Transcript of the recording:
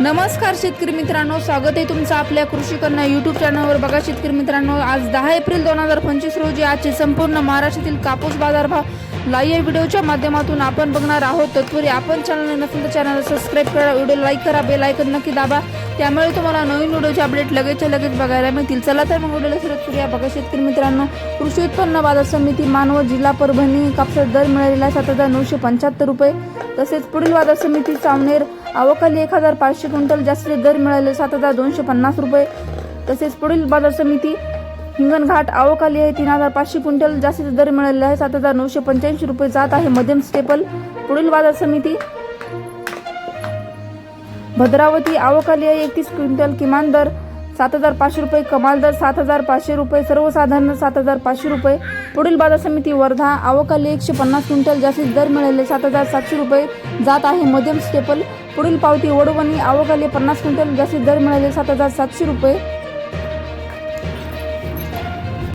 नमस्कार शेतकरी मित्रांनो स्वागत आहे तुमचं आपल्या कृषी कन्या युट्यूब चॅनलवर बघा शेतकरी मित्रांनो आज दहा एप्रिल दोन हजार पंचवीस रोजी आजचे संपूर्ण महाराष्ट्रातील कापूस बाजारभाव लाईव्ह व्हिडिओच्या माध्यमातून आपण बघणार आहोत. तत्पूर्वी आपण चॅनल नसेल तर चॅनल सबस्क्राईब करा व्हिडिओ लाईक करा बेल आयकन नक्की दाबा. त्यामुळे तुम्हाला नवीन व्हिडिओचे अपडेट लगेचच्या लगेच बघायला मिळतील. चला तर मग व्हिडिओला सुरुवात करूया. बघा शेतकरी मित्रांनो कृषी उत्पन्न बाजार समिती मानवत जिल्हा परभणी कापसात दर मिळालेला आहे सात हजार नऊशे पंच्याहत्तर रुपये. तसेच पुढील बाजार समिती सावनेर अवकाली एक हजार पाचशे क्विंटल जास्तीत दर मिळाले. सात हजार दोनशे पन्नास रुपये. तसेच पुढील बाजार समिती हिंगणघाट आवकाली आहे. तीन हजार पाचशे क्विंटल जास्तीत दर मिळालेला आहे. सात हजार नऊशे पंच्याऐंशी रुपये जात आहे. मध्यम स्टेपल. पुढील बाजार समिती भद्रावती आवकाली आहे. एकतीस क्विंटल किमान दर. सात हजार पाचशे रुपये कमाल दर सात हजार पाचशे रुपये सर्वसाधारण सात हजार पाचशे रुपये. पुढील बाजार समिती वर्धा आवकाली एकशे पन्नास क्विंटल जास्तीत दर मिळाले सात हजार सातशे रुपये जात आहे. मध्यम स्टेपल पुढील पावती वडवणी आवकाली पन्नास क्विंटल जास्तीत दर मिळाले सात हजार सातशे रुपये.